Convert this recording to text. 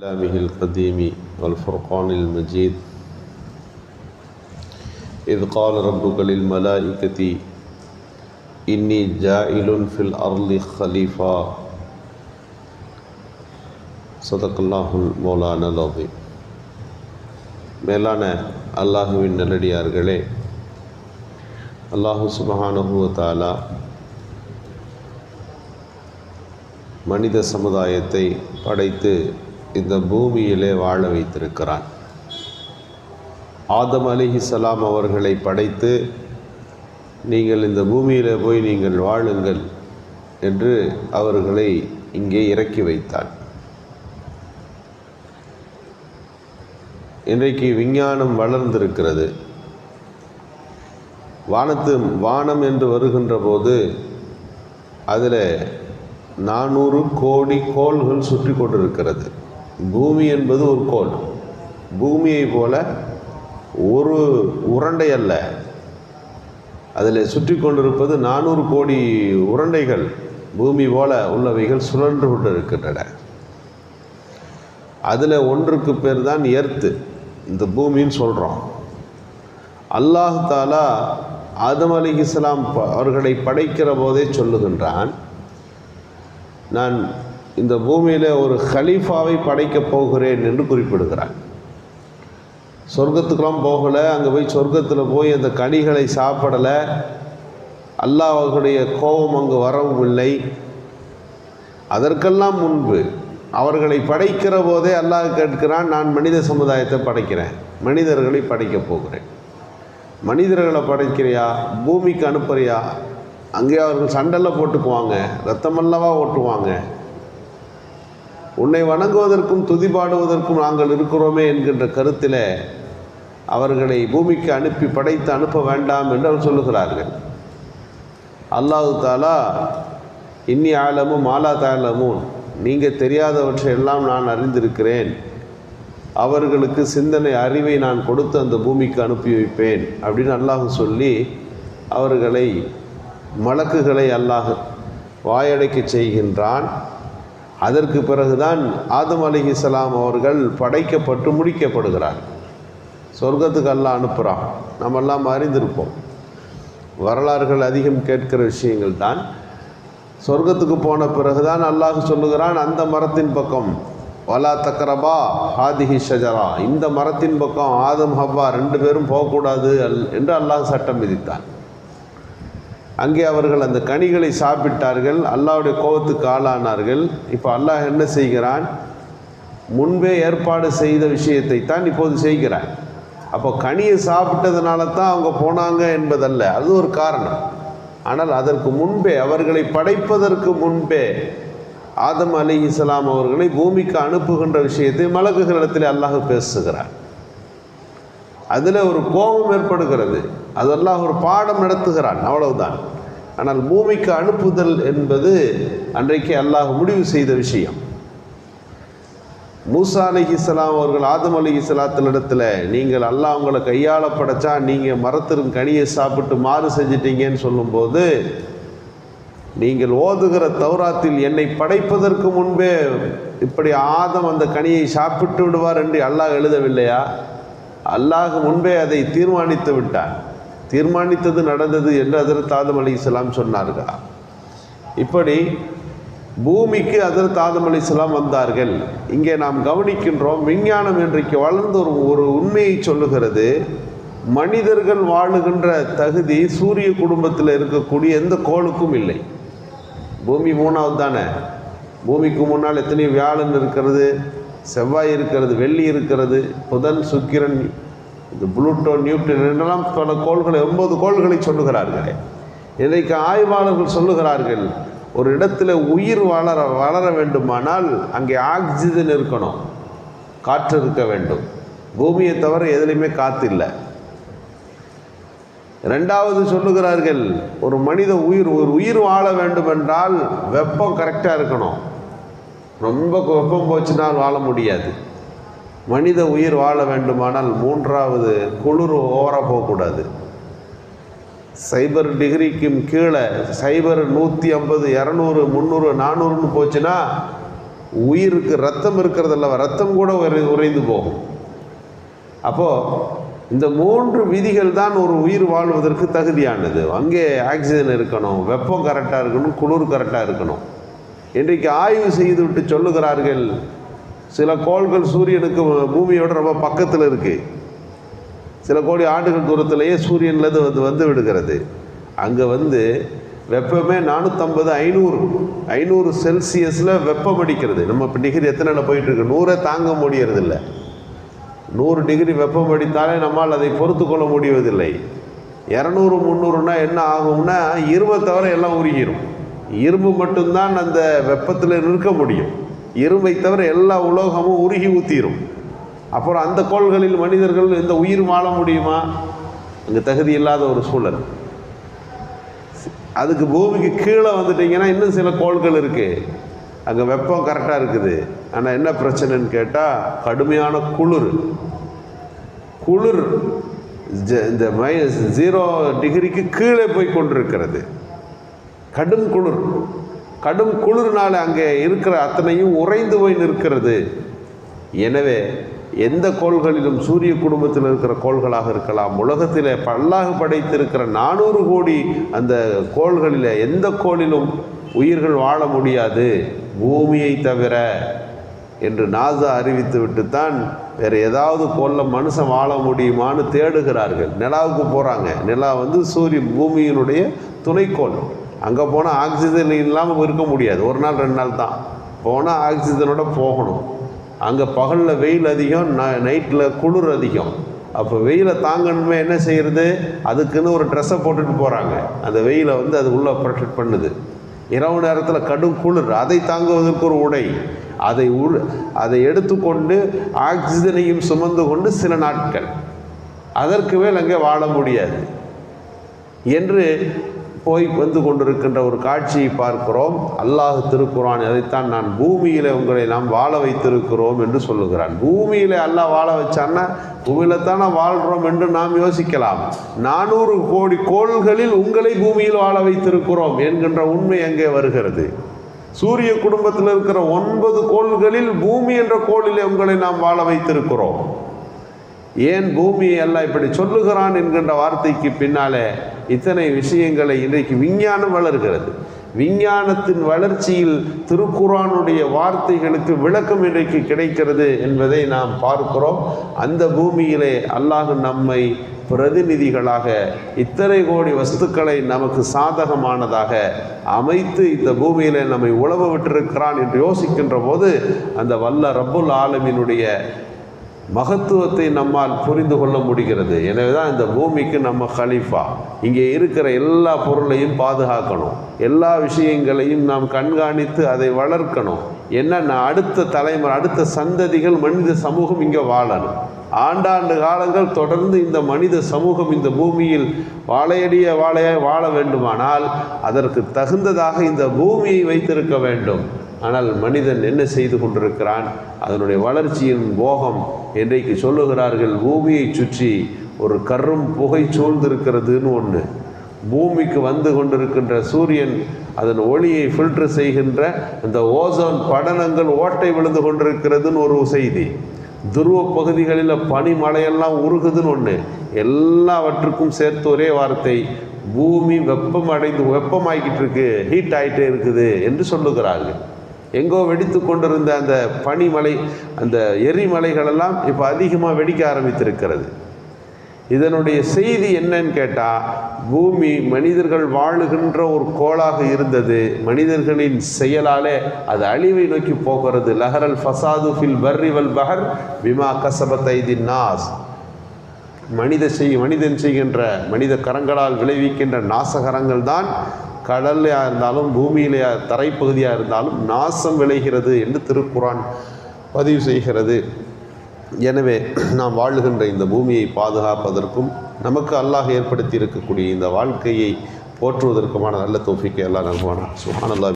كلامه القديم والفرقان المجيد إذ قال ربك للملائكة إني جائل في الأرض خليفة صدق الله المولانا العظيم மேலான அல்லாஹுவின் நல்லடியார்களே அல்லாஹு சுபஹானஹு தாலா மனித சமுதாயத்தை படைத்து இந்த பூமியிலே வாழ வைத்திருக்கிறான். ஆதம் அலிஹிசலாம் அவர்களை படைத்து நீங்கள் இந்த பூமியில் போய் நீங்கள் வாழுங்கள் என்று அவர்களை இங்கே இறக்கி வைத்தான். இன்றைக்கு விஞ்ஞானம் வளர்ந்திருக்கிறது. வானத்து வானம் என்று வருகின்ற போது அதில் நானூறு கோடி கோள்கள் சுற்றி கொண்டிருக்கிறது. பூமி என்பது ஒரு கோள். பூமியை போல ஒரு உருண்டை அல்ல. அதில் சுற்றி கொண்டிருப்பது நானூறு கோடி உருண்டைகள். பூமி போல உள்ளவைகள் சுழன்று கொண்டு இருக்கின்றன அதில் ஒன்றுக்கு பேர் தான் எர்த்து. இந்த பூமின்னு சொல்கிறோம் அல்லாஹ் தாலா ஆதம் அலி இஸ்லாம் அவர்களை படைக்கிற போதே சொல்லுகின்றான். நான் இந்த பூமியில் ஒரு ஹலீஃபாவை படைக்கப் போகிறேன் என்று குறிப்பிடுகிறான் சொர்க்கத்துக்கெல்லாம் போகலை அங்கே போய் சொர்க்கத்தில் போய் அந்த கனிகளை சாப்பிடலை. அல்லாஹ் அவர்களுடைய கோபம் அங்கு வரவும் இல்லை. அதற்கெல்லாம் முன்பு அவர்களை படைக்கிற போதே அல்லாஹ் கேட்கிறான் நான் மனித சமுதாயத்தை படைக்கிறேன் மனிதர்களை படைக்கப் போகிறேன். மனிதர்களை படைக்கிறியா? பூமிக்கு அனுப்புறியா? அங்கே அவர்கள் சண்டெல்லாம் போட்டுக்குவாங்க ரத்தமல்லவா ஓட்டுவாங்க. உன்னை வணங்குவதற்கும் துதிபாடுவதற்கும் நாங்கள் இருக்கிறோமே என்கின்ற கருத்தில் அவர்களை பூமிக்கு அனுப்பி படைத்து அனுப்ப வேண்டாம் என்று அவர் சொல்லுகிறார்கள். அல்லாஹு தாலா இன்னி ஆலமும் மாலா தாலமும் நீங்கள் தெரியாதவற்றை எல்லாம் நான் அறிந்திருக்கிறேன். அவர்களுக்கு சிந்தனை அறிவை நான் கொடுத்து அந்த பூமிக்கு அனுப்பி வைப்பேன். அப்படின்னு அல்லாஹ் சொல்லி அவர்களை மலக்குகளை அல்லாஹ் வாயடைக்க செய்கின்றான். அதற்கு பிறகுதான் ஆதம் அலிஹிஸ்லாம் அவர்கள் படைக்கப்பட்டு முடிக்கப்படுகிறார். சொர்க்கத்துக்கு அல்லாஹ் அனுப்புகிறான் நம்மெல்லாம் அறிந்திருப்போம். வரலாறுகள் அதிகம் கேட்கிற விஷயங்கள் தான் சொர்க்கத்துக்கு போன பிறகுதான் அல்லாஹ் சொல்லுகிறான் அந்த மரத்தின் பக்கம் வலா தக்கரபா ஹாதிஹி ஷஜரா. இந்த மரத்தின் பக்கம் ஆதம் ஹவ்வா ரெண்டு பேரும் போகக்கூடாது அல் என்று அல்லாஹ் சட்டம் விதித்தான். அங்கே அவர்கள் அந்த கனிகளை சாப்பிட்டார்கள் அல்லாவுடைய கோபத்துக்கு ஆளானார்கள். இப்போ அல்லாஹ் என்ன செய்கிறான்? முன்பே ஏற்பாடு செய்த விஷயத்தை தான் இப்போது செய்கிறான். அப்போ கனியை சாப்பிட்டதுனால தான் அவங்க போனாங்க என்பதல்ல. அது ஒரு காரணம். ஆனால் அதற்கு முன்பே அவர்களை படைப்பதற்கு முன்பே ஆதம் அலி இஸ்லாம் அவர்களை பூமிக்கு அனுப்புகின்ற விஷயத்தை மலக்குகளிடத்தில் அல்லாஹ் பேசுகிறார் அதில் ஒரு கோபம் ஏற்படுகிறது. அதெல்லாம் ஒரு பாடம் நடத்துகிறான். அவ்வளவுதான். ஆனால் பூமிக்கு அனுப்புதல் என்பது அன்றைக்கு அல்லாஹ் முடிவு செய்த விஷயம். மூசா அலி இஸ்லாம் அவர்கள் ஆதம் அலி இஸ்லாத்தினிடத்தில் நீங்கள் அல்லாஹ் உங்களை கையாள படைச்சா நீங்கள் மரத்தின் கனியை சாப்பிட்டு மாறு செஞ்சிட்டீங்கன்னு சொல்லும்போது நீங்கள் ஓதுகிற தௌராத்தில் என்னை படைப்பதற்கு முன்பே இப்படி ஆதம் அந்த கனியை சாப்பிட்டு விடுவார் என்று அல்லாஹ் எழுதவில்லையா? அல்லாஹ் முன்பே அதை தீர்மானித்து விட்டான். தீர்மானித்தது நடந்தது என்று அதர் தாதம் அலி இஸ்லாம் சொன்னார்கள். இப்படி பூமிக்கு அதர் தாதம் அலி இஸ்லாம் வந்தார்கள். இங்கே நாம் கவனிக்கின்றோம் விஞ்ஞானம் இன்றைக்கு வளர்ந்து ஒரு ஒரு உண்மையை சொல்லுகிறது. மனிதர்கள் வாழுகின்ற தகுதி சூரிய குடும்பத்தில் இருக்கக்கூடிய எந்த கோளுக்கும் இல்லை. பூமி மூணாவது தானே? பூமிக்கு முன்னால் எத்தனையோ வியாழன் இருக்கிறது செவ்வாய் இருக்கிறது வெள்ளி இருக்கிறது புதன் சுக்கிரன் இந்த புளூட்டோ நியூட்டன் என்றெல்லாம் பல கோள்களை ஒன்பது கோள்களை சொல்லுகிறார்களே. இன்றைக்கு ஆய்வாளர்கள் சொல்லுகிறார்கள் ஒரு இடத்துல உயிர் வளர வளர வேண்டுமானால் அங்கே ஆக்சிஜன் இருக்கணும் காற்று இருக்க வேண்டும். பூமியை தவிர எதுலேயுமே காற்று இல்லை ரெண்டாவது சொல்லுகிறார்கள் ஒரு மனித உயிர் ஒரு உயிர் வாழ வேண்டும் என்றால் வெப்பம் கரெக்டாக இருக்கணும். ரொம்ப வெப்பம் போச்சுனால் வாழ முடியாது. மனித உயிர் வாழ வேண்டுமானால் மூன்றாவது குளிர் ஓவராக போகக்கூடாது. சைபர் டிகிரிக்கும் கீழே சைபர் நூற்றி ஐம்பது இரநூறு முந்நூறு நானூறுன்னு போச்சுன்னா உயிருக்கு ரத்தம் இருக்கிறதல்ல ரத்தம் கூட உரை உறைந்து போகும். அப்போது இந்த மூன்று விதிகள் தான் ஒரு உயிர் வாழ்வதற்கு தகுதியானது. அங்கே ஆக்சிஜன் இருக்கணும் வெப்பம் கரெக்டாக இருக்கணும் குளிர் கரெக்டாக இருக்கணும். இன்றைக்கு ஆய்வு செய்துவிட்டு சொல்லுகிறார்கள் சில கோள்கள் சூரியனுக்கு பூமியோட ரொம்ப பக்கத்தில் இருக்குது சில கோடி ஆண்டுகள் தூரத்திலேயே சூரியன்லேருந்து வந்து வந்து விடுகிறது. அங்கே வந்து வெப்பமே நானூற்றம்பது ஐநூறு ஐநூறு செல்சியஸில் வெப்பம் அடிக்கிறது. நம்ம இப்போ டிகிரி எத்தனை போயிட்டுருக்கு? நூறே நூறை தாங்க முடியறதில்ல. நூறு டிகிரி வெப்பம் அடித்தாலே நம்மால் அதை பொறுத்து கொள்ள முடிவதில்லை. இரநூறு முந்நூறுனா என்ன ஆகும்னா இரும்பை தவிர எல்லாம் உருகிடும் இரும்பு மட்டும்தான் அந்த வெப்பத்தில் நிற்க முடியும். இரும்பை தவிர எல்லா உலோகமும் உருகி ஊத்திரும். அப்புறம் அந்த கோள்களில் மனிதர்கள் இந்த உயிர் வாழ முடியுமா? அங்கே தகுதி இல்லாத ஒரு சூழல். அதுக்கு பூமிக்கு கீழே வந்துட்டிங்கன்னா இன்னும் சில கோள்கள் இருக்குது அங்கே வெப்பம் கரெக்டாக இருக்குது. ஆனால் என்ன பிரச்சனைன்னு கேட்டால் கடுமையான குளிர். குளிர் இந்த மைனஸ் ஜீரோ டிகிரிக்கு கீழே போய் கொண்டிருக்கிறது. கடும் குளிர். கடும் குளிர்னால அங்கே இருக்கிற அத்தனையும் உறைந்து போய் நிற்கிறது. எனவே எந்த கோள்களிலும் சூரிய குடும்பத்தில் இருக்கிற கோள்களாக இருக்கலாம் உலகத்தில் பல்லாக படைத்திருக்கிற நானூறு கோடி அந்த கோள்களில் எந்த கோளிலும் உயிர்கள் வாழ முடியாது. பூமியை தவிர. என்று நாசா அறிவித்து விட்டுத்தான் வேறு ஏதாவது கோளில் மனுஷன் வாழ முடியுமான்னு தேடுகிறார்கள். நிலாவுக்கு போகிறாங்க நிலா வந்து சூரிய பூமியினுடைய துணைக்கோள். அங்கே போனால் ஆக்சிஜன் இல்லாமல் இருக்க முடியாது. ஒரு நாள் ரெண்டு நாள் தான். போனால் ஆக்சிஜனோட போகணும். அங்கே பகலில் வெயில் அதிகம் ந நைட்டில் குளிர் அதிகம். அப்போ வெயிலை தாங்கணுமே என்ன செய்கிறது அதுக்குன்னு ஒரு ட்ரெஸ்ஸை போட்டுட்டு போகிறாங்க அந்த வெயிலை வந்து அது உள்ளே ப்ரொடெக்ட் பண்ணுது. இரவு நேரத்தில் கடும் குளிர். அதை தாங்குவதற்கு ஒரு உடை. அதை உள் அதை எடுத்துக்கொண்டு ஆக்சிஜனையும் சுமந்து கொண்டு சில நாட்கள். அதற்கு மேல் அங்கே வாழ முடியாது. என்று போய் வந்து கொண்டிருக்கின்ற ஒரு காட்சியை பார்க்கிறோம். அல்லாஹ் திருக்குறான் அதைத்தான் நான் பூமியில் உங்களை நாம் வாழ வைத்திருக்கிறோம் என்று சொல்லுகிறான். பூமியில் அல்லாஹ் வாழ வச்சான்னா பூமியில தானே வாழ்கிறோம் என்று நாம் யோசிக்கலாம். நானூறு கோடி கோள்களில் உங்களை பூமியில் வாழ வைத்திருக்கிறோம் என்கின்ற உண்மை அங்கே வருகிறது? சூரிய குடும்பத்தில் இருக்கிற ஒன்பது கோள்களில் பூமி என்ற கோளிலே உங்களை நாம் வாழ வைத்திருக்கிறோம். ஏன் பூமியை எல்லாம் இப்படி சொல்லுகிறான் என்கின்ற வார்த்தைக்கு பின்னாலே இத்தனை விஷயங்களை இன்றைக்கு விஞ்ஞானம் வளர்கிறது. விஞ்ஞானத்தின் வளர்ச்சியில் திருக்குறானுடைய வார்த்தைகளுக்கு விளக்கம் இன்றைக்கு கிடைக்கிறது என்பதை நாம் பார்க்கிறோம். அந்த பூமியிலே அல்லாஹ் நம்மை பிரதிநிதிகளாக இத்தனை கோடி வஸ்துக்களை நமக்கு சாதகமானதாக அமைத்து இந்த பூமியில் நம்மை உழவ விட்டிருக்கிறான் என்று யோசிக்கின்ற போது அந்த வல்ல ரப்புல் ஆலமினுடைய மகத்துவத்தை நம்மால் புரிந்து கொள்ள முடிகிறது. எனவே தான் இந்த பூமிக்கு நம்ம ஹலீஃபா இங்கே இருக்கிற எல்லா பொருளையும் பாதுகாக்கணும். எல்லா விஷயங்களையும் நாம் கண்காணித்து அதை வளர்க்கணும். என்னென்ன அடுத்த தலைமுறை அடுத்த சந்ததிகள் மனித சமூகம் இங்கே வாழணும். ஆண்டாண்டு காலங்கள் தொடர்ந்து இந்த மனித சமூகம் இந்த பூமியில் வாழையடிய வாழைய வாழ வேண்டுமானால் அதற்கு தகுந்ததாக இந்த பூமியை வைத்திருக்க வேண்டும். ஆனால் மனிதன் என்ன செய்து கொண்டிருக்கிறான்? அதனுடைய வளர்ச்சியின் போகம் இன்றைக்கு சொல்லுகிறார்கள்? பூமியை சுற்றி ஒரு கரும் புகை சூழ்ந்திருக்கிறதுன்னு ஒன்று பூமிக்கு வந்து கொண்டிருக்கின்ற சூரியன் அதன் ஒளியை ஃபில்டர் செய்கின்ற அந்த ஓசோன் படலங்கள் ஓட்டை விழுந்து கொண்டிருக்கிறதுன்னு ஒரு செய்தி. துருவ பகுதிகளில் பனிமலையெல்லாம் உருகுதுன்னு ஒன்று எல்லாவற்றுக்கும் சேர்த்து ஒரே வார்த்தை பூமி வெப்பம் அடைந்து வெப்பமாகிக்கிட்டு இருக்கு ஹீட் ஆகிட்டே இருக்குது என்று சொல்லுகிறார்கள். எங்கோ வெடித்து கொண்டிருந்த அந்த பனிமலை அந்த எரிமலைகளெல்லாம் இப்போ அதிகமாக வெடிக்க ஆரம்பித்திருக்கிறது. இதனுடைய செய்தி என்னன்னு கேட்டால் பூமி மனிதர்கள் வாழுகின்ற ஒரு கோளாக இருந்தது. மனிதர்களின் செயலாலே அது அழிவை நோக்கி போகிறது. லஹரல் ஃபசாது ஃபில் பர்ரி வல் பஹர் பிமா கசபத் நாஸ். மனித செய் மனிதன் செய்கின்ற மனித கரங்களால் விளைவிக்கின்ற நாசகரங்கள் தான் கடல்லையாக இருந்தாலும் பூமியிலே தரைப்பகுதியாக இருந்தாலும் நாசம் விளைகிறது என்று திருக்குரான் பதிவு செய்கிறது. எனவே நாம் வாழுகின்ற இந்த பூமியை பாதுகாப்பதற்கும் நமக்கு அல்லாஹ் ஏற்படுத்தி இருக்கக்கூடிய இந்த வாழ்க்கையை போற்றுவதற்குமான நல்ல தோஃபிக்கை எல்லாம் நல்வானா சுஹானல்லா